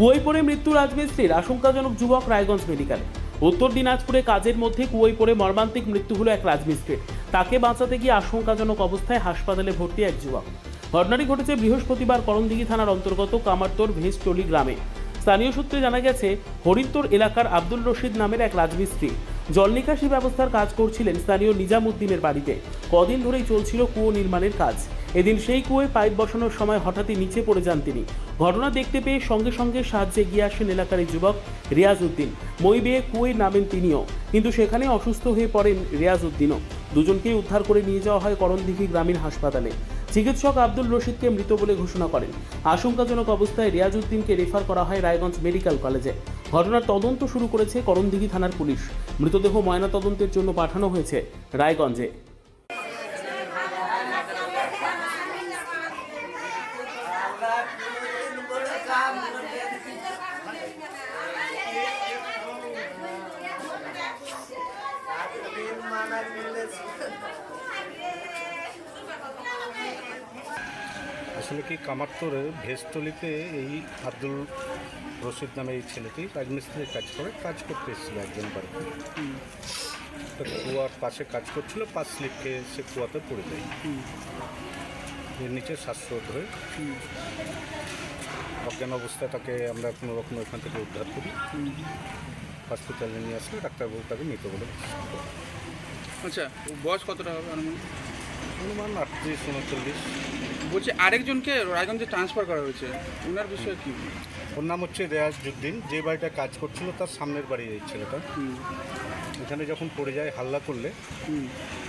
কুয়োয় মৃত্যু রাজমিস্ত্রির আশঙ্কাজনক যুবক রায়গঞ্জ মেডিকেলে। উত্তর দিনাজপুরে কাজের মধ্যে কুয়োয় মর্মান্তিক মৃত্যু হলো এক রাজমিস্ত্রির। তাকে বাঁচাতে গিয়ে আশঙ্কাজনক অবস্থায় হাসপাতালে ভর্তি এক যুবক। ঘটনাটি ঘটেছে বৃহস্পতিবার করণদিঘি থানার অন্তর্গত কামারতোর ভেজটলি গ্রামে। স্থানীয় সূত্রে জানা গেছে হরিত্তর এলাকার আব্দুল রশিদ নামের এক রাজমিস্ত্রি জল নিকাশি ব্যবস্থার কাজ করছিলেন স্থানীয় নিজামুদ্দিনের বাড়িতে। কদিন ধরেই চলছিল কুয়ো নির্মাণের কাজ। এদিন সেই কুয়োয় পাইপ বসানোর সময় হঠাৎই নিচে পড়ে যান তিনি। ঘটনা দেখতে পেয়ে সঙ্গে সঙ্গে সাহায্যে এগিয়ে আসেন এলাকার যুবক রিয়াজ উদ্দিন মই বেয়ে কুয়োয় নামেন তিনিও। কিন্তু সেখানে অসুস্থ হয়ে পড়েন রিয়াজ উদ্দিনও দুজনকেই উদ্ধার করে নিয়ে যাওয়া হয় করণদিঘি গ্রামীণ হাসপাতালে। চিকিৎসক আব্দুল রশিদকে মৃত বলে ঘোষণা করেন। আশঙ্কাজনক অবস্থায় রিয়াজ উদ্দিনকে রেফার করা হয় রায়গঞ্জ মেডিকেল কলেজে। ঘটনার তদন্ত শুরু করেছে করণদিঘি থানার পুলিশ। মৃতদেহ ময়না তদন্তের জন্য পাঠানো হয়েছে রায়গঞ্জে। আসলে কি কামারতোরের ভেজটলিতে এই আব্দুল রশিদ নামে এই ছেলেটি রাজমিস্ত্রির কাজ করে কাজ করতে এসেছিল একজন বাড়িতে। তো কুয়ার পাশে কাজ করছিল পাঁচ স্লিপ খেয়ে সে কুয়াতে পড়ে যায়। এর নিচে শ্বাসরোধ হয়ে অজ্ঞান অবস্থায় তাকে আমরা কোনো রকম ওখান থেকে উদ্ধার করি। হসপিটালে নিয়ে আসলে ডাক্তারবাবু তাকে মৃত বলে আচ্ছা বয়স কতটা হবে অনুমান আটত্রিশ উনচল্লিশ। বলছি আরেকজনকে রায়গঞ্জে ট্রান্সফার করা হয়েছে। ওনার বিষয়ে কি? ওর নাম হচ্ছে রেয়াজুদ্দিন যে বাড়িটা কাজ করছিল তার সামনের বাড়ি এই ছেলেটা। এখানে যখন পড়ে যায় হাল্লা করলে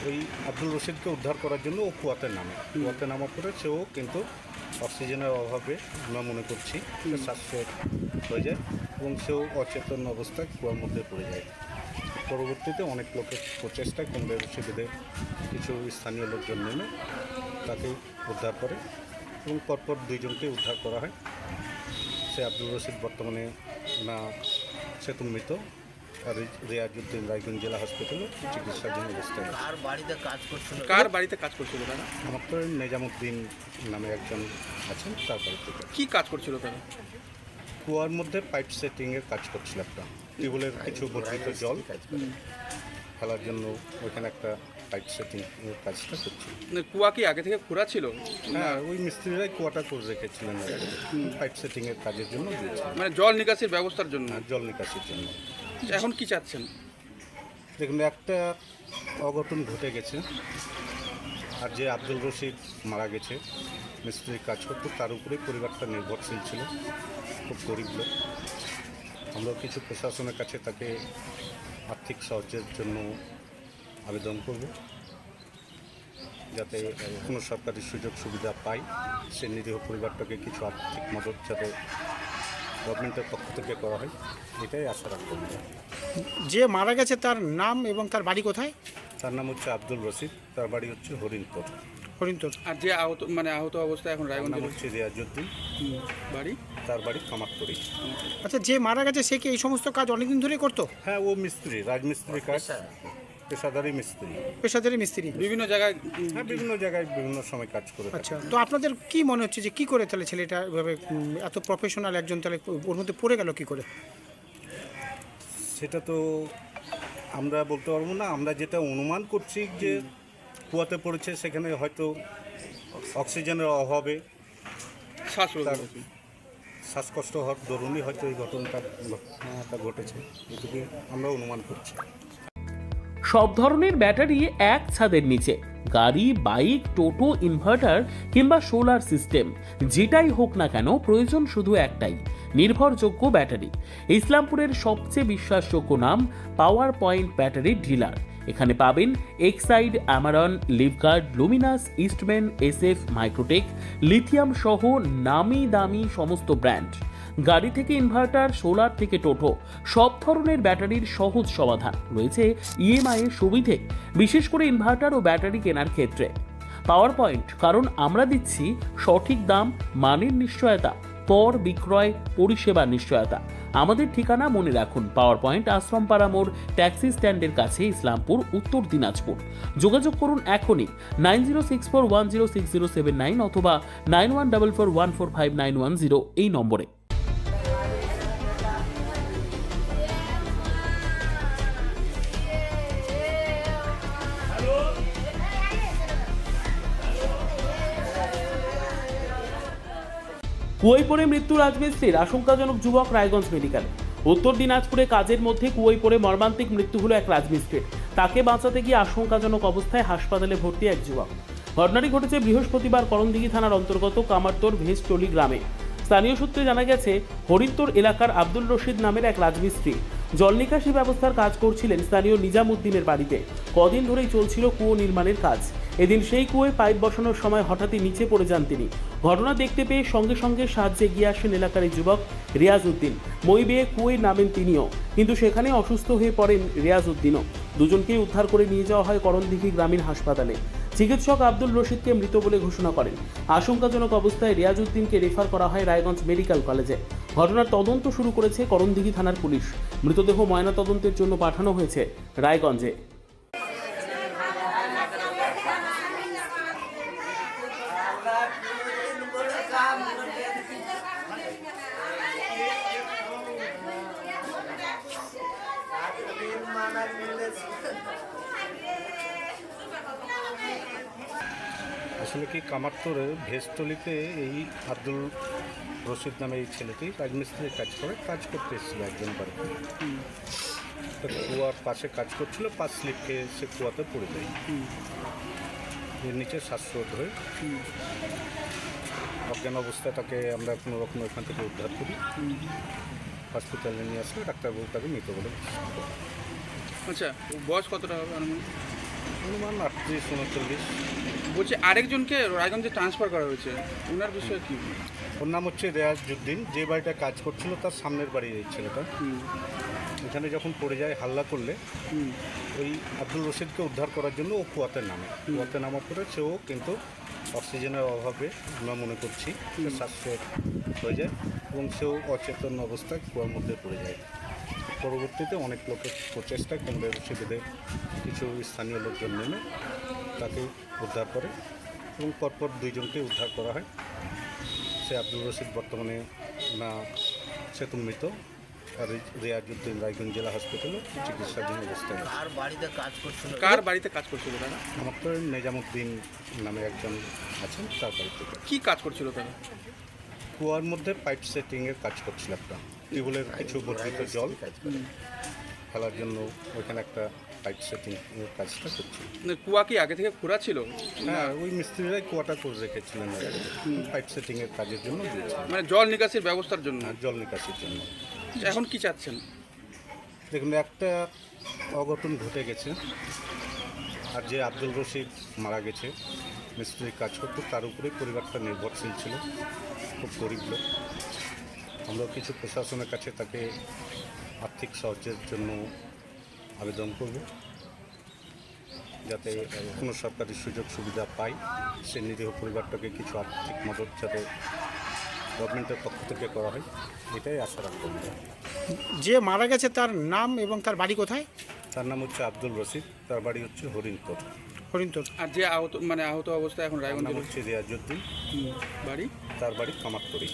ওই আব্দুল রশিদকে উদ্ধার করার জন্য ও কুয়াতে নামে। কুয়াতে নামার পরে সেও কিন্তু অক্সিজেনের অভাবে আমরা মনে করছি যে শ্বাসরোধ হয়ে যায় এবং সেও অচেতন অবস্থায় কুয়ার মধ্যে পড়ে যায়। পরবর্তীতে অনেক লোকের প্রচেষ্টায় কেন্দ্র রশিদের কিছু স্থানীয় লোকজন নেমে তাকে উদ্ধার করে এবং পরপর দুইজনকে উদ্ধার করা হয়। সে আব্দুল রশিদ বর্তমানে না সে তো মৃত। আর রিয়াজুদ্দিন রায়গঞ্জ জেলা হসপিটালে চিকিৎসাধীন অবস্থায় আর বাড়িতে কাজ করছিল? কার বাড়িতে কাজ করছিল তারা? আমার তো নেজামুদ্দিন নামে একজন আছেন তার বাড়িতে। কি কাজ করছিল তারা? কুয়ার মধ্যে পাইপ সেটিংয়ের কাজ করছিল একটা। টিউবওয়েলের কিছু বর্ধিত জল ফেলার জন্য ওইখানে একটা পাইপ সেটিং কাজটা করছিল মানে কুয়া কি আগে থেকে খোঁড়া ছিল? হ্যাঁ ওই মিস্ত্রিরাই কুয়াটা করে রেখেছিলেন পাইপ সেটিংয়ের কাজের জন্য মানে জল নিকাশির ব্যবস্থার জন্য? জল নিকাশির জন্য। এখন কি চাচ্ছেন? দেখুন একটা অঘটন ঘটে গেছে। আর যে আব্দুল রশিদ মারা গেছে মিস্ত্রির কাজ করতো তার উপরে পরিবারটা নির্ভরশীল ছিল খুব গরিব লোক। আমরা কিছু প্রশাসনের কাছে তাকে আর্থিক সাহায্যের জন্য আবেদন করব। যাতে কোনো সরকারি সুযোগ সুবিধা পাই সে নিরীহ পরিবারটাকে কিছু আর্থিক মদত যাতে গভর্নমেন্টের পক্ষ থেকে করা হয় এটাই আশা রাখব যে মারা গেছে তার নাম এবং তার বাড়ি কোথায়? তার নাম হচ্ছে আব্দুল রশিদ তার বাড়ি হচ্ছে হরিণপুর হরিন্তর আর যে আহত মানে আহত অবস্থায় এখন রায়গঞ্জে নাম হচ্ছে রিয়াজুদ্দিন বাড়ি? তার বাড়ি কামারপুরি। আচ্ছা যে মারা গেছে সে কি এই সমস্ত কাজ অনেকদিন ধরেই করতো? হ্যাঁ ও মিস্ত্রি রাজমিস্ত্রি কাজ। পেশাদারি মিস্ত্রি। পেশাদারি মিস্ত্রি? বিভিন্ন জায়গায় হ্যাঁ বিভিন্ন জায়গায় বিভিন্ন সময় কাজ করে আচ্ছা তো আপনাদের কি মনে হচ্ছে যে কি করে তাহলে ছেলেটা এভাবে এত প্রফেশনাল একজন তাহলে ওর মধ্যে পড়ে গেল কি করে? সেটা তো আমরা বলতে পারব না। আমরা যেটা অনুমান করছি যে কুয়াতে পড়েছে সেখানে হয়তো অক্সিজেনের অভাবে তার হয়েছে। শ্বাসকষ্ট হওয়ার দরুনই হয়তো এই ঘটনাটা ঘটনাটা ঘটেছে। এটুকু আমরা অনুমান করছি। সব ধরনের ব্যাটারি এক ছাদের নিচে, গাড়ি, বাইক, টোটো, ইনভার্টার কিংবা সোলার সিস্টেম, যেটাই হোক না কেন প্রয়োজন শুধু একটাই, নির্ভরযোগ্য ব্যাটারি। ইসলামপুরের সবচেয়ে বিশ্বাসযোগ্য নাম পাওয়ার পয়েন্ট ব্যাটারি ডিলার। এখানে পাবেন Exide, Amaron, Livguard, Luminous, Eastman, SF, Microtek, lithium সহ নামি দামি সমস্ত ব্র্যান্ড। গাড়ি থেকে ইনভার্টার সোলার থেকে টোটো সব ধরনের ব্যাটারির সহজ সমাধান রয়েছে ইএমআই এর সুবিধে, বিশেষ করে ইনভার্টার ও ব্যাটারি কেনার ক্ষেত্রে। পাওয়ার পয়েন্ট কারণ আমরা দিচ্ছি সঠিক দাম, মানের নিশ্চয়তা, পর বিক্রয় পরিষেবা নিশ্চয়তা। আমাদের ঠিকানা মনে রাখুন পাওয়ার পয়েন্ট আশ্রমপাড়া মোড় ট্যাক্সি স্ট্যান্ডের কাছে, ইসলামপুর, উত্তর দিনাজপুর। যোগাযোগ করুন এখনই nine zero six four one zero six zero seven nine অথবা nine one double four one four five nine one zero এই নম্বরে। কুয়োয় পড়ে মৃত্যু রাজমিস্ত্রির আশঙ্কাজনক যুবক রায়গঞ্জ মেডিকেলে। উত্তর দিনাজপুরে কাজের মধ্যে কুয়োয় পড়ে মর্মান্তিক মৃত্যু হলো এক রাজমিস্ত্রির। তাকে বাঁচাতে গিয়ে আশঙ্কাজনক অবস্থায় হাসপাতালে ভর্তি এক যুবক। ঘটনাটি ঘটেছে বৃহস্পতিবার করণদিঘি থানার অন্তর্গত কামারতোর ভেজটলি গ্রামে। স্থানীয় সূত্রে জানা গেছে হরিন্তর এলাকার আব্দুল রশিদ নামের এক রাজমিস্ত্রি জল নিকাশি ব্যবস্থার কাজ করছিলেন স্থানীয় নিজামুদ্দিনের বাড়িতে। কদিন ধরেই চলছিল কুয়ো নির্মাণের কাজ। এদিন সেই কুয়োয় পাইপ বসানোর সময় হঠাৎই নিচে পড়ে যান তিনি। ঘটনা দেখতে পেয়ে সঙ্গে সঙ্গে সাহায্যে গিয়ে আসেন এলাকার যুবক রিয়াজ উদ্দিন। মই বেয়ে কুয়োয় নামেন তিনিও। কিন্তু সেখানে অসুস্থ হয়ে পড়েন রিয়াজ উদ্দিনও। দুজনকেই উদ্ধার করে নিয়ে যাওয়া হয় করণদিঘি গ্রামীণ হাসপাতালে। চিকিৎসক আব্দুল রশিদকে মৃত বলে ঘোষণা করেন। আশঙ্কাজনক অবস্থায় রিয়াজউদ্দিনকে রেফার করা হয় রায়গঞ্জ মেডিকেল কলেজে। ঘটনার তদন্ত শুরু করেছে করণদিঘি থানার পুলিশ। মৃতদেহ ময়নাতদন্তের জন্য পাঠানো হয়েছে রায়গঞ্জে। আসলে কি কামারতোরে ভেজতলিতে এই আব্দুল রশিদ নামে এই ছেলেটি রাজমিস্ত্রির কাজ করে কাজ করতে এসেছিল একজন বাড়িতে তো কুয়ার পাশে কাজ করছিল পাঁচ স্লিপ খেয়ে সে কুয়াতে পড়ে যায় এর নিচে শ্বাসরোধ হয়ে অজ্ঞান অবস্থায় তাকে আমরা কোনো রকম ওখান থেকে উদ্ধার করি হসপিটালে নিয়ে আসলে ডাক্তারবাবু তাকে মৃত বলে। আচ্ছা বয়স কতটা হবে? অনুমান আটত্রিশ উনচল্লিশ বলছি আরেকজনকে রায়গঞ্জে ট্রান্সফার করা হয়েছে। ওনার বিষয়ে কি? ওর নাম হচ্ছে রেয়াজউদ্দিন। যে বাড়িটা কাজ করছিল তার সামনের বাড়ির এই ছেলেটা। এখানে যখন পড়ে যায় হাল্লা করলে ওই আব্দুল রশিদকে উদ্ধার করার জন্য ও কুয়াতে নামে। কুয়াতে নামার পরে সেও কিন্তু অক্সিজেনের অভাবে আমরা মনে করছি শ্বাসরোধ হয়ে যায় এবং সেও অচেতন অবস্থায় কুয়ার মধ্যে পড়ে যায়। পরবর্তীতে অনেক লোকের প্রচেষ্টায় কমবে রশিদের কিছু স্থানীয় লোকজন নেমে তাকে উদ্ধার করে এবং পরপর দুইজনকে উদ্ধার করা হয়। সে আব্দুল রশিদ বর্তমানে না সে তো মৃত আর রি- রিয়াজউদ্দিন রায়গঞ্জ জেলা হসপিটালে চিকিৎসাধীন অবস্থায়। আর বাড়িতে কাজ করছিল? কার বাড়িতে কাজ করছিল তারা? আমার তো নেজামুদ্দিন নামে একজন আছেন তার বাড়িতে। কি কাজ করছিল তারা? কুয়ার মধ্যে পাইপ সেটিংয়ের কাজ করছিল একটা। টিউবওয়েলের কিছু বর্ধিত জল ফেলার জন্য ওইখানে একটা পাইপ সেটিং কাজটা করছিল মানে কুয়া কি আগে থেকে খোঁড়া ছিল? হ্যাঁ ওই মিস্ত্রিরাই কুয়াটা করে রেখেছিলেন পাইপ সেটিংয়ের কাজের জন্য মানে জল নিকাশির ব্যবস্থার জন্য? আর জল নিকাশির জন্য। এখন কি চাচ্ছেন? দেখুন একটা অঘটন ঘটে গেছে। আর যে আব্দুল রশিদ মারা গেছে মিস্ত্রির কাজ করতো তার উপরে পরিবারটা নির্ভরশীল ছিল। খুব গরিব লোক। আমরা কিছু প্রশাসনের কাছে তাকে আর্থিক সাহায্যের জন্য আবেদন করব। যাতে কোনো সরকারি সুযোগ সুবিধা পাই। সে নিরীহ পরিবারটাকে কিছু আর্থিক মদত যাতে গভর্নমেন্টের পক্ষ থেকে করা হয় এটাই আশা রাখব। যে মারা গেছে তার নাম এবং তার বাড়ি কোথায়? তার নাম হচ্ছে আব্দুল রশিদ তার বাড়ি হচ্ছে হরিণতর হরিন্তর আর যে আহত মানে আহত অবস্থায় এখন রায়গঞ্জে হচ্ছে রিয়াজুদ্দিন বাড়ি? তার বাড়ি কামারতরি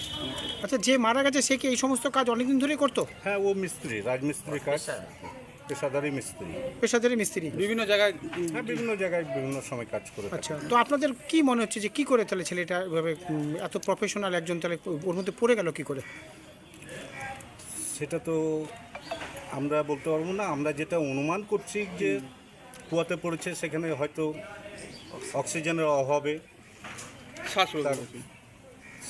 আচ্ছা যে মারা গেছে সে কি এই সমস্ত কাজ অনেকদিন ধরেই করতো? হ্যাঁ ও মিস্ত্রি রাজমিস্ত্রি কাজ। পেশাদারি মিস্ত্রি। পেশাদারি মিস্ত্রি। বিভিন্ন জায়গায় হ্যাঁ বিভিন্ন জায়গায় বিভিন্ন সময় কাজ করে আচ্ছা তো আপনাদের কি মনে হচ্ছে যে কি করে তাহলে ছেলেটা এভাবে এত প্রফেশনাল একজন তাহলে ওর মধ্যে পড়ে গেল কি করে? সেটা তো আমরা বলতে পারব না। আমরা যেটা অনুমান করছি যে কুয়াতে পড়েছে সেখানে হয়তো অক্সিজেনের অভাবে হয়েছে।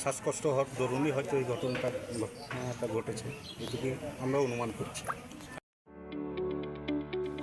শ্বাসকষ্ট হওয়ার দরুনই হয়তো এই ঘটনাটা ঘটনাটা ঘটেছে। এটুকু আমরা অনুমান করছি।